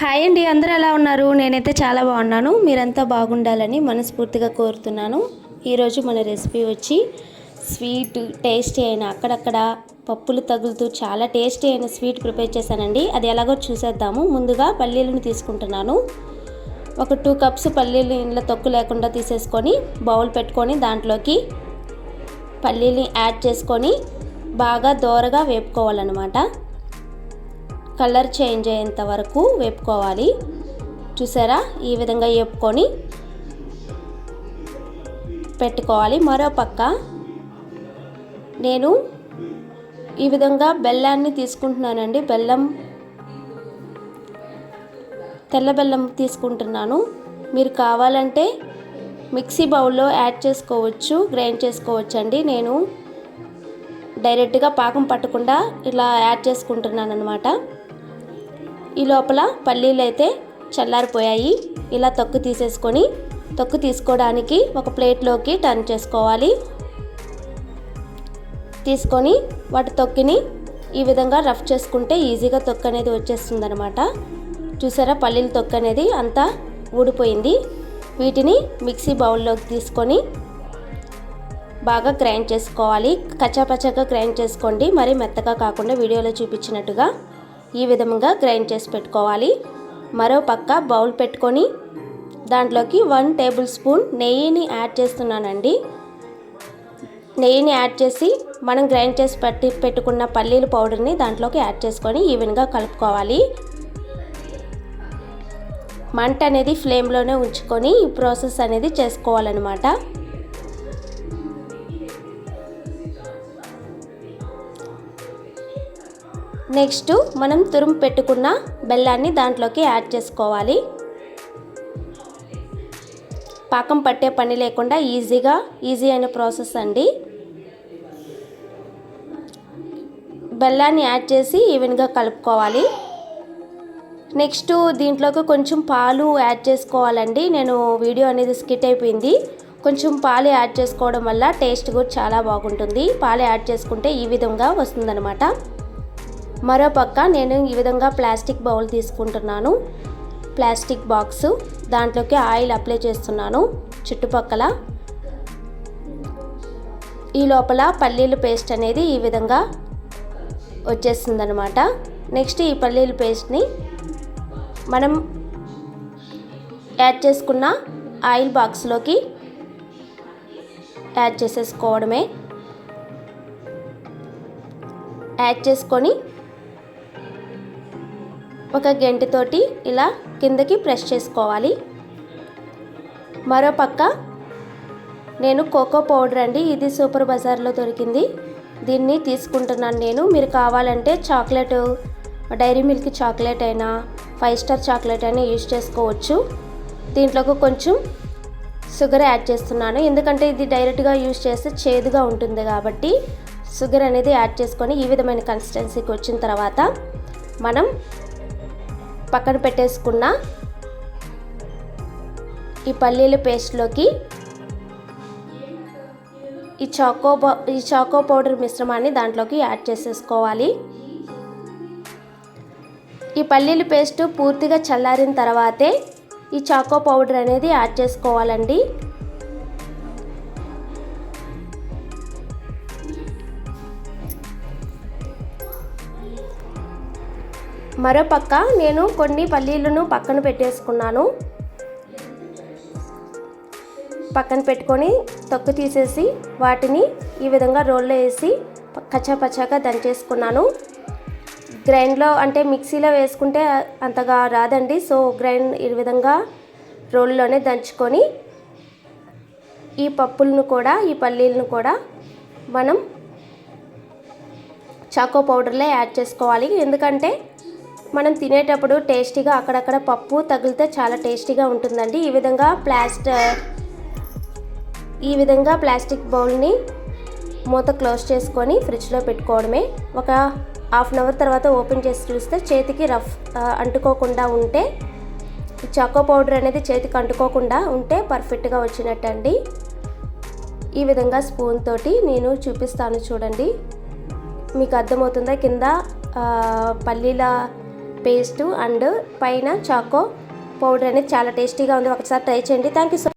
Hi అండి అందరూ ఎలా ఉన్నారు? నేనైతే చాలా బాగున్నాను. మీరంతా బాగుండాలని మనస్ఫూర్తిగా కోరుతున్నాను. ఈరోజు మన రెసిపీ వచ్చి స్వీట్ టేస్టీ అయిన అక్కడక్కడ పప్పులు తగులుతూ చాలా టేస్టీ అయిన స్వీట్ ప్రిపేర్ చేశానండి. అది ఎలాగో చూసేద్దాము. ముందుగా పల్లీలను తీసుకుంటున్నాను. ఒక టూ కప్స్ పల్లీలు ఇంట్లో తొక్కు లేకుండా తీసేసుకొని బౌల్ పెట్టుకొని దాంట్లోకి పల్లీని యాడ్ చేసుకొని బాగా దోరగా వేపుకోవాలన్నమాట. కలర్ చేంజ్ అయ్యేంత వరకు వేపుకోవాలి. చూసారా? ఈ విధంగా వేపుకొని పెట్టుకోవాలి. మరో పక్క నేను ఈ విధంగా బెల్లాన్ని తీసుకుంటున్నానండి. బెల్లం తెల్ల బెల్లం తీసుకుంటున్నాను. మీరు కావాలంటే మిక్సీ బౌల్లో యాడ్ చేసుకోవచ్చు గ్రైండ్ చేసుకోవచ్చు అండి నేను డైరెక్ట్గా పాకం పట్టకుండా ఇలా యాడ్ చేసుకుంటున్నాను అనమాట ఈ లోపల పల్లీలు అయితే చల్లారిపోయాయి. ఇలా తొక్కు తీసేసుకొని తొక్కు తీసుకోవడానికి ఒక ప్లేట్లోకి టర్న్ చేసుకోవాలి. తీసుకొని వాటి తొక్కిని ఈ విధంగా రఫ్ చేసుకుంటే ఈజీగా తొక్కు అనేది వచ్చేస్తుందనమాట చూసారా పల్లీల తొక్కు అనేది అంతా ఊడిపోయింది. వీటిని మిక్సీ బౌల్లోకి తీసుకొని బాగా గ్రైండ్ చేసుకోవాలి. కచ్చాపచ్చాగా గ్రైండ్ చేసుకోండి. మరి మెత్తగా కాకుండా వీడియోలో చూపించినట్టుగా. ఈ విధంగా గ్రైండ్ చేసి పెట్టుకోవాలి. మరో పక్క బౌల్ పెట్టుకొని దాంట్లోకి వన్ టేబుల్ స్పూన్ నెయ్యిని యాడ్ చేస్తున్నానండి. నెయ్యిని యాడ్ చేసి మనం గ్రైండ్ చేసి పెట్టి పెట్టుకున్న పల్లీల పౌడర్ని దాంట్లోకి యాడ్ చేసుకొని ఈవెన్గా కలుపుకోవాలి. మంట అనేది ఫ్లేమ్లోనే ఉంచుకొని ఈ ప్రాసెస్ అనేది చేసుకోవాలన్నమాట. నెక్స్ట్ మనం తురుము పెట్టుకున్న బెల్లాన్ని దాంట్లోకి యాడ్ చేసుకోవాలి. పాకం పట్టే పని లేకుండా ఈజీగా ఈజీ అయిన ప్రాసెస్ అండి. బెల్లాన్ని యాడ్ చేసి ఈవెన్గా కలుపుకోవాలి. నెక్స్ట్ దీంట్లోకి కొంచెం పాలు యాడ్ చేసుకోవాలండి. నేను వీడియో అనేది స్కిట్ అయిపోయింది. కొంచెం పాలు యాడ్ చేసుకోవడం వల్ల టేస్ట్ కూడా చాలా బాగుంటుంది. పాలు యాడ్ చేసుకుంటే ఈ విధంగా వస్తుందన్నమాట. మరో పక్క నేను ఈ విధంగా ప్లాస్టిక్ బౌల్ తీసుకుంటున్నాను. ప్లాస్టిక్ బాక్స్ దాంట్లోకి ఆయిల్ అప్లై చేస్తున్నాను చుట్టుపక్కల. ఈ లోపల పల్లీలు పేస్ట్ అనేది ఈ విధంగా వచ్చేస్తుందనమాట నెక్స్ట్ ఈ పల్లీల పేస్ట్ని మనం యాడ్ చేసుకున్న ఆయిల్ బాక్స్లోకి యాడ్ చేసేసుకోవడమే. యాడ్ చేసుకొని ఒక గంటతోటి ఇలా కిందకి ప్రెస్ చేసుకోవాలి. మరో పక్క నేను కోకో పౌడర్ అండి ఇది సూపర్ బజార్లో దొరికింది. దీన్ని తీసుకుంటున్నాను నేను. మీరు కావాలంటే చాక్లెట్ డైరీ మిల్క్ చాక్లెట్ అయినా ఫైవ్ స్టార్ చాక్లెట్ అయినా యూజ్ చేసుకోవచ్చు. దీంట్లోకి కొంచెం షుగర్ యాడ్ చేస్తున్నాను. ఎందుకంటే ఇది డైరెక్ట్గా యూజ్ చేస్తే చేదుగా ఉంటుంది కాబట్టి షుగర్ అనేది యాడ్ చేసుకొని ఈ విధమైన కన్సిస్టెన్సీకి వచ్చిన తర్వాత మనం పక్కన పెట్టేసుకున్న ఈ పల్లీల పేస్ట్లోకి ఈ చాకో ఈ చాకో పౌడర్ మిశ్రమాన్ని దాంట్లోకి యాడ్ చేసేసుకోవాలి. ఈ పల్లీల పేస్ట్ పూర్తిగా చల్లారిన తర్వాతే ఈ చాకో పౌడర్ అనేది యాడ్ చేసుకోవాలండి. మరో పక్క నేను కొన్ని పల్లీలను పక్కన పెట్టేసుకున్నాను. పక్కన పెట్టుకొని తొక్కు తీసేసి వాటిని ఈ విధంగా రోల్లో వేసి కచ్చాపచ్చాగా దంచేసుకున్నాను. గ్రైండ్లో అంటే మిక్సీలో వేసుకుంటే అంతగా రాదండి. సో గ్రైండ్ ఈ విధంగా రోల్లోనే దంచుకొని ఈ పప్పులను కూడా ఈ పల్లీలను కూడా మనం చాకో పౌడర్లో యాడ్ చేసుకోవాలి. ఎందుకంటే మనం తినేటప్పుడు టేస్టీగా అక్కడక్కడ పప్పు తగిలితే చాలా టేస్టీగా ఉంటుందండి. ఈ విధంగా ప్లాస్ట్ ఈ విధంగా ప్లాస్టిక్ బౌల్ని మూత క్లోజ్ చేసుకొని ఫ్రిడ్జ్లో పెట్టుకోవడమే. ఒక హాఫ్ అన్ అవర్ తర్వాత ఓపెన్ చేసి చూస్తే చేతికి రఫ్ అంటుకోకుండా ఉంటే చాకో పౌడర్ అనేది చేతికి అంటుకోకుండా ఉంటే పర్ఫెక్ట్గా వచ్చినట్టండి. ఈ విధంగా స్పూన్ తోటి నేను చూపిస్తాను చూడండి. మీకు అర్థమవుతుందా? కింద పల్లీల పేస్ట్ అండ్ పైన చాకో పౌడర్ అనేది చాలా టేస్టీగా ఉంది. ఒకసారి ట్రై చేయండి. Thank you so